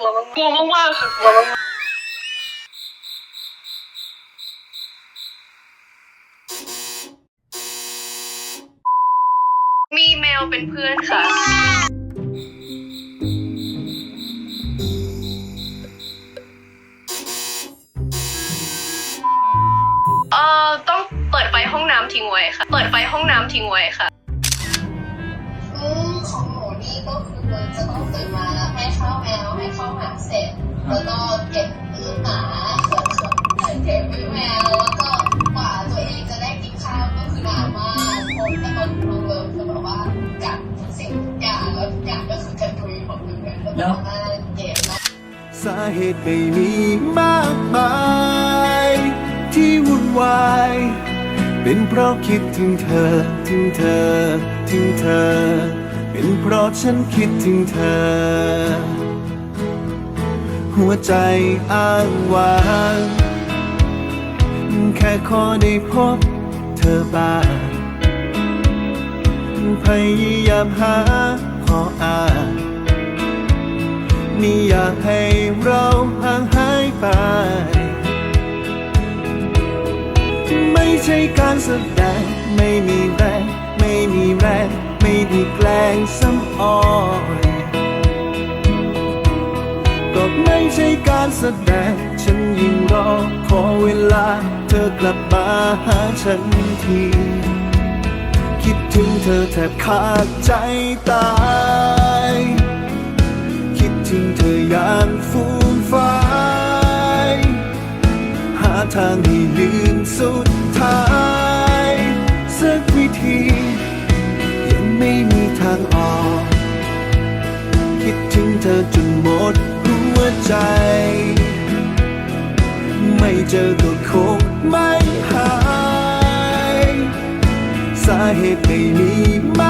ลัวมากๆค่ะกลัวมากๆมีแมวเป็นเพื่อนค่ะ เอ่อต้องเปิดไฟห้องน้ำทิ้งไว้ค่ะ เปิดไฟห้องน้ำทิ้งไว้ค่ะอืมของหนูนี่ก็คือจะต้องตื่นมาแล้วให้ข้าวแม แล้วสาเหตุไม่มีมากมาย ที่วุ่นวาย เป็นเพราะคิดถึงเธอ ถึงเธอ ถึงเธอ เป็นเพราะฉันคิดถึงเธอ หัวใจอ้างว้างแค่ขอได้พบเธอบ้างพยายามหาขออ้าง ไม่อยากให้เราห่างหายไป ไม่ใช่การแสดงไม่มีแรง ไม่มีแรง ไม่ได้แกล้งซ้ำอ้อยก็ไม่ใช่การแสดง ฉันยิ่งรอขอเวลา เธอกลับมาหาฉันที คิดถึงเธอแทบขาดใจตาย ถึงเธออย่างฟูมฟายหาทางให้ลืมสุดท้ายสักวิธี ยังไม่มีทางออก คิดถึงเธอจนหมดหัวใจ ไม่เจอก็คงไม่หาย สาเหตุไม่มีมา